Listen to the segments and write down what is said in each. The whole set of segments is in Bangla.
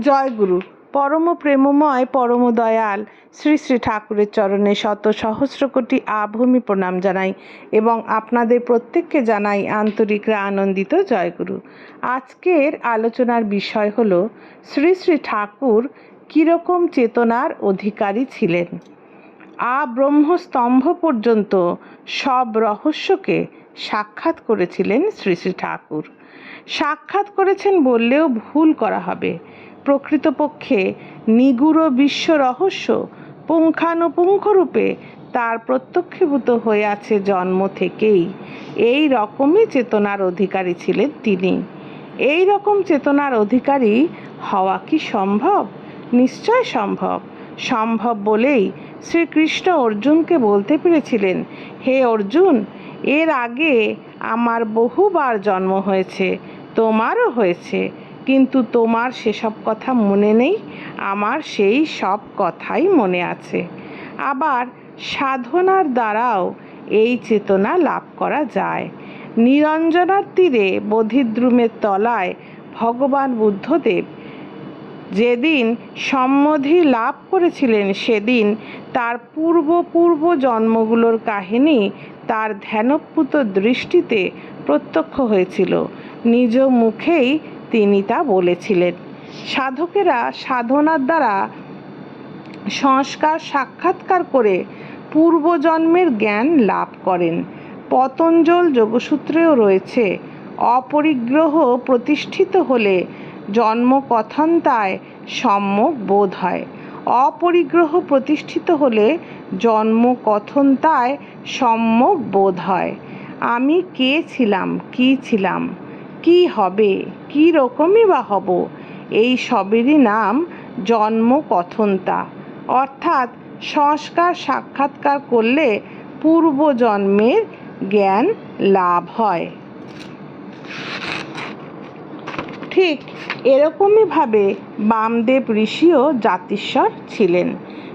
জয়গুরু, পরম প্রেমময়, পরম দয়াল, শ্রী শ্রী ঠাকুরের চরণে শত সহস্র কোটি আভূমি প্রণাম জানাই এবং আপনাদের প্রত্যেককে জানাই আন্তরিকরা আনন্দিত জয়গুরু। আজকের আলোচনার বিষয় হল, শ্রী শ্রী ঠাকুর কীরকম চেতনার অধিকারী ছিলেন? আ ব্রহ্মস্তম্ভ পর্যন্ত সব রহস্যকে সাক্ষাৎ করেছিলেন শ্রী শ্রী ঠাকুর। সাক্ষাৎ করেছেন বললেও ভুল করা হবে। প্রকৃতপক্ষে নিগুড় বিশ্ব রহস্য পুঙ্খানুপুঙ্খরূপে তার প্রত্যক্ষীভূত হয়ে আছে জন্ম থেকেই। এই রকমই চেতনার অধিকারী ছিলেন তিনি। এই রকম চেতনার অধিকারী হওয়া কি সম্ভব? নিশ্চয় সম্ভব। সম্ভব বলেই শ্রীকৃষ্ণ অর্জুনকে বলতে পেরেছিলেন, হে অর্জুন, এর আগে আমার বহুবার জন্ম হয়েছে। তোমারও হয়েছে, কিন্তু তোমার সেসব কথা মনে নেই, আমার সেই সব কথাই মনে আছে। আবার সাধনার দ্বারাও এই চেতনা লাভ করা যায়। নিরঞ্জনার তীরে বোধিদ্রুমের তলায় ভগবান বুদ্ধদেব যেদিন সম্মধি লাভ করেছিলেন সেদিন তার পূর্ব পূর্ব জন্মগুলোর কাহিনী তার ধ্যানপ্লুত দৃষ্টিতে প্রত্যক্ষ হয়েছিল। নিজ মুখেই তিনি তা বলেছিলেন। সাধকেরা সাধনার দ্বারা সংস্কার সাক্ষাৎকার করে পূর্বজন্মের জ্ঞান লাভ করেন। পতঞ্জল যোগসূত্রেও রয়েছে, অপরিগ্রহ প্রতিষ্ঠিত হলে জন্মকথন্তায় সম্যক বোধ হয়। অপরিগ্রহ প্রতিষ্ঠিত হলে জন্মকথন্তায় সম্যক বোধ হয়। আমি কে ছিলাম, কি ছিলাম? কি হবে? কি রকমই বা হব? এই সবেরই নাম জন্মকথন্তা। অর্থাৎ সংস্কার সাক্ষাৎকার করলে পূর্বজন্মের জ্ঞান লাভ হয়। ঠিক এরকমইভাবে বামদেব ঋষিও জাতিস্বর ছিলেন।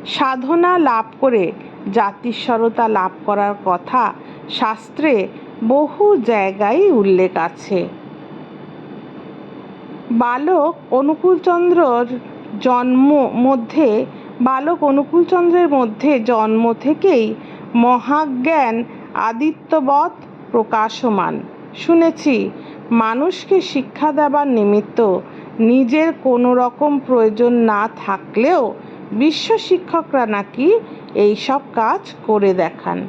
সাধনা লাভ করে জাতিস্বরতা লাভ করার কথা শাস্ত্রে বহু জায়গায় উল্লেখ আছে। বালক অনুকূলচন্দ্রর জন্ম মধ্যে, বালক অনুকূলচন্দ্রের মধ্যে জন্ম থেকেই মহাজ্ঞান আদিত্যবৎ প্রকাশমান। শুনেছি, মানুষকে শিক্ষা দেবার নিমিত্ত নিজের কোনো রকম প্রয়োজন না থাকলেও বিশ্ব শিক্ষকরা নাকি এই সব কাজ করে দেখান।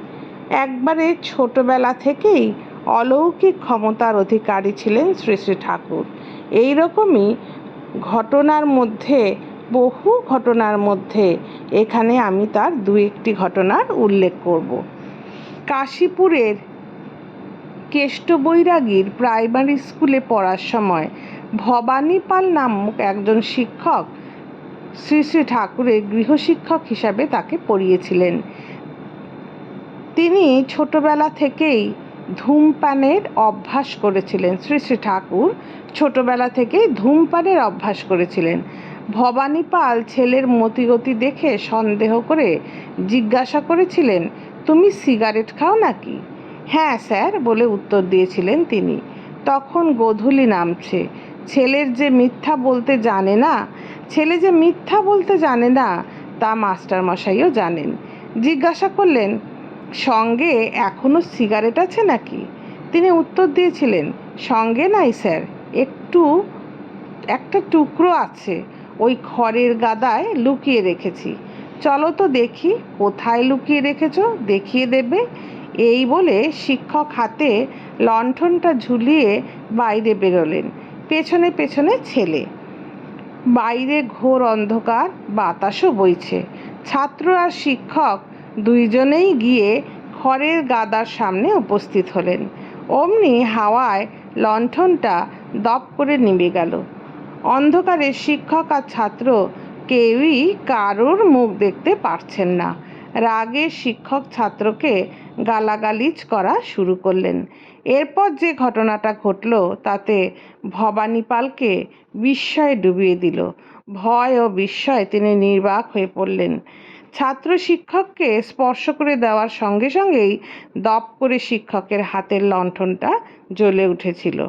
একবারে ছোটবেলা থেকেই অলৌকিক ক্ষমতার অধিকারী ছিলেন শ্রী শ্রী ঠাকুর। এই রকমই ঘটনার মধ্যে, বহু ঘটনার মধ্যে এখানে আমি তার দু একটি ঘটনার উল্লেখ করব। কাশীপুরের কেষ্টবৈরাগীর প্রাইমারি স্কুলে পড়ার সময় ভবানী পাল নামক একজন শিক্ষক শ্রী শ্রী ঠাকুরের গৃহশিক্ষক হিসাবে তাকে পড়িয়েছিলেন। তিনি ছোটবেলা থেকেই ধূমপানের অভ্যাস করেছিলেন শ্রী শ্রী ঠাকুর। ছোটবেলা থেকেই ধূমপানের অভ্যাস করেছিলেন। ভবানী পাল ছেলের মতিগতি দেখে সন্দেহ করে জিজ্ঞাসা করেছিলেন, তুমি সিগারেট খাও নাকি? হ্যাঁ স্যার বলে উত্তর দিয়েছিলেন তিনি। তখন গোধূলি নামছে। ছেলের যে মিথ্যা বলতে জানে না, ছেলে যে মিথ্যা বলতে জানে না, তা মাস্টারমশাইও জানেন। জিজ্ঞাসা করলেন সঙ্গে এখনও সিগারেট আছে নাকি? তিনি উত্তর দিয়েছিলেন, সঙ্গে নাই, স্যার, একটু, একটা টুকরো আছে, ওই খড়ের গাদায় লুকিয়ে রেখেছি। চলো তো দেখি, কোথায় লুকিয়ে রেখেছ, দেখিয়ে দেবে। এই বলে শিক্ষক হাতে লণ্ঠনটা ঝুলিয়ে বাইরে বেরোলেন, পেছনে পেছনে ছেলে। বাইরে ঘোর অন্ধকার, বাতাসও বইছে। ছাত্র আর শিক্ষক দুইজনেই গিয়ে খড়ের গাদার সামনে উপস্থিত হলেন। অমনি হাওয়ায় লণ্ঠনটা দপ করে নিভে গেল। অন্ধকারে শিক্ষক আর ছাত্র কেউই কারোর মুখ দেখতে পারছেন না। রাগে শিক্ষক ছাত্রকে গালাগালিজ করা শুরু করলেন। এরপর যে ঘটনাটা ঘটল, তাতে ভবানীপালকে বিস্ময়ে ডুবিয়ে দিল। ভয় ও বিস্ময়ে তিনি নির্বাক হয়ে পড়লেন। ছাত্র শিক্ষককে স্পর্শ করে দেওয়ার সঙ্গে সঙ্গেই দপ করে শিক্ষকের হাতের লণ্ঠনটা জ্বলে উঠেছিল।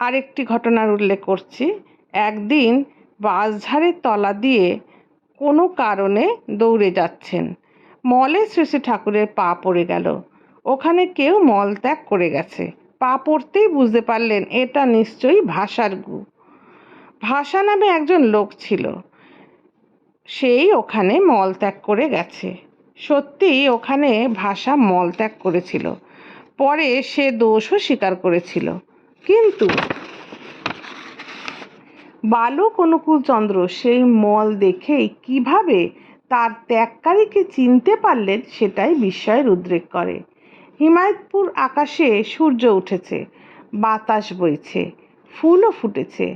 আরেকটি ঘটনার উল্লেখ করছি। একদিন বাঁশঝাড়ের তলা দিয়ে কোনো কারণে দৌড়ে যাচ্ছেন। মলে শ্রী ঠাকুরের পা পড়ে গেল। ওখানে কেউ মল ত্যাগ করে গেছে। পা পড়তেই বুঝতে পারলেন এটা নিশ্চয়ই ভাষার গু। ভাষা নামে একজন লোক ছিল। সেই ওখানে মলত্যাগ করে গেছে। সত্যি ওখানে ভাষা মলত্যাগ করেছিল। পরে সে দোষও স্বীকার করেছিল। কিন্তু বালক অনুকূলচন্দ্র সেই মল দেখেই কীভাবে তার ত্যাগকারীকে চিনতে পারলেন সেটাই বিস্ময়ের উদ্রেক করে। হিমায়তপুর আকাশে সূর্য উঠেছে, বাতাস বইছে, ফুলও ফুটেছে,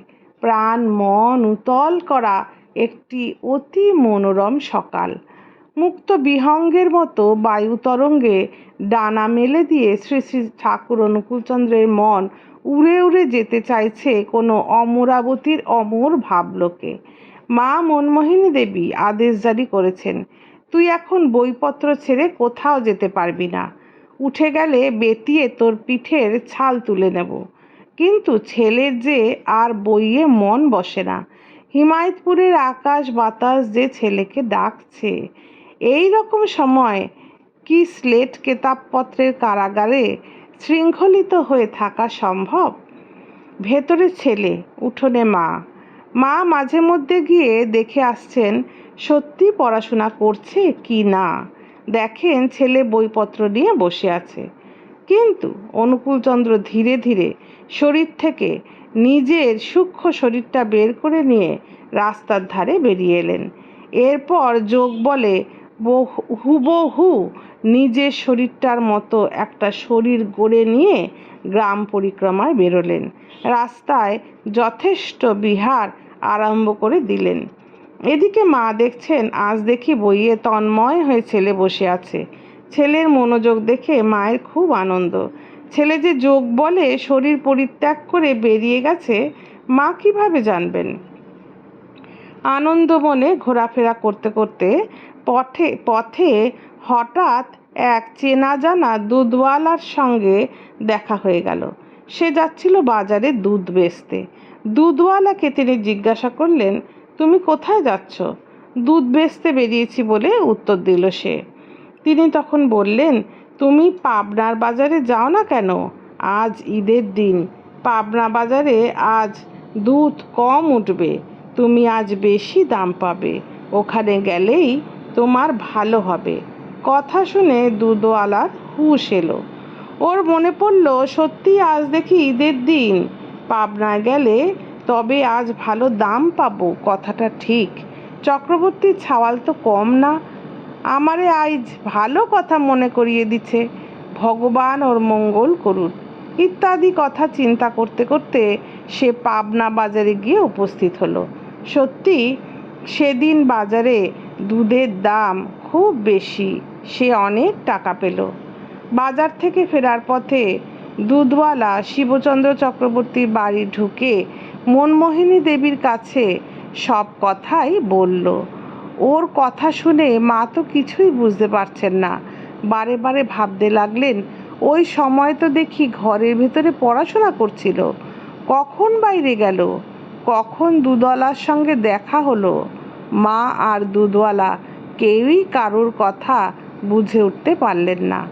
প্রাণ মন উতল করা একটি অতি মনোরম সকাল। মুক্ত বিহঙ্গের মতো বায়ু তরঙ্গে ডানা মেলে দিয়ে শ্রী শ্রী ঠাকুর অনুকূলচন্দ্রের মন উড়ে উড়ে যেতে চাইছে কোনো অমরাবতীর অমর ভাবলোকে। মা মনমোহিনী দেবী আদেশ জারি করেছেন, তুই এখন বইপত্র ছেড়ে কোথাও যেতে পারবি না। উঠে গেলে বেতিয়ে তোর পিঠের ছাল তুলে নেব। কিন্তু ছেলের যে আর বইয়ে মন বসে না। হিমায়তপুরের আকাশ বাতাস যে ছেলেকে ডাকছে। এই রকম সময় কি স্লেট কেতাবপত্রের কারাগারে শৃঙ্খলিত হয়ে থাকা সম্ভব? ভেতরে ছেলে, উঠোনে মা। মা মাঝে মধ্যে গিয়ে দেখে আসছেন, সত্যি পড়াশোনা করছে কি না? দেখেন ছেলে বইপত্র নিয়ে বসে আছে। কিন্তু অনুকূলচন্দ্র ধীরে ধীরে শরীর থেকে নিজের সূক্ষ্ম শরীরটা বের করে নিয়ে রাস্তার ধারে বেরিয়ে এলেন। এরপর যোগ বলে, বহু, হুবহু নিজের শরীরটার মতো একটা শরীর গড়ে নিয়ে গ্রাম পরিক্রমায় বেরোলেন। রাস্তায় যথেষ্ট বিহার আরম্ভ করে দিলেন। এদিকে মা দেখছেন, আজ দেখি বইয়ে তন্ময় হয়ে ছেলে বসে আছে। ছেলের মনোযোগ দেখে মায়ের খুব আনন্দ। ছেলে যে যোগ বলে, শরীর পরিত্যাগ করে বেরিয়ে গেছে, মা কীভাবে জানবেন? আনন্দ মনে ঘোরাফেরা করতে করতে পথে পথে হঠাৎ এক চেনা জানা দুধওয়ালার সঙ্গে দেখা হয়ে গেল। সে যাচ্ছিল বাজারে দুধ বেচতে। দুধওয়ালাকে তিনি জিজ্ঞাসা করলেন, তুমি কোথায় যাচ্ছ? দুধ বেচতে বেরিয়েছি বলে উত্তর দিল সে। তিনি তখন বললেন তুমি পাবনার বাজারে যাও না কেন? আজ ঈদের দিন। পাবনা বাজারে আজ দুধ কম উঠবে। তুমি আজ বেশি দাম পাবে। ওখানে গেলেই তোমার ভালো হবে। কথা শুনে দুধওয়ালার হুশ এলো। ওর মনে পড়ল, সত্যি আজ দেখি ঈদের দিন। পাবনায় গেলে তবে আজ ভালো দাম পাবো, কথাটা ঠিক। চক্রবর্তীর ছাওয়াল তো কম না। আমারে আজ ভালো কথা মনে করিয়ে দিছে। ভগবান ওর মঙ্গল করুন। ইত্যাদি কথা চিন্তা করতে করতে সে পাবনা বাজারে গিয়ে উপস্থিত হলো। সত্যি, সেদিন বাজারে দুধের দাম খুব বেশি, সে অনেক টাকা পেল। বাজার থেকে ফেরার পথে দুধওয়ালা শিবচন্দ্র চক্রবর্তীর বাড়ি ঢুকে মনমোহিনী দেবীর কাছে সব কথাই বলল। ওর কথা শুনে মা তো কিছুই বুঝতে পারছেন না। বারে বারে ভাবতে লাগলেন, ওই সময় তো দেখি ঘরের ভেতরে পড়াশোনা করছিল। কখন বাইরে গেল? কখন দুধওয়ালার সঙ্গে দেখা হলো? মা আর দুধওয়ালা কেউই কারোর কথা বুঝে উঠতে পারলেন না।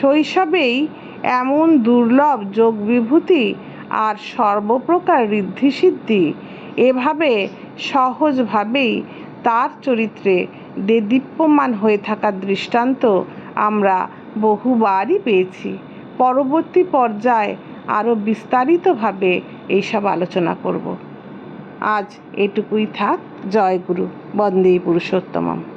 শৈশবেই এমন দুর্লভ যোগ বিভূতি আর সর্বপ্রকার ঋদ্ধিসিদ্ধি এভাবে সহজভাবেই তার চরিত্রে দেদীপ্যমান হয়ে থাকার দৃষ্টান্ত আমরা বহুবারই পেয়েছি। পরবর্তী পর্যায়ে আরও বিস্তারিতভাবে এইসব আলোচনা করব। আজ এটুকুই থাক। জয় গুরু। বন্দে পুরুষোত্তমম।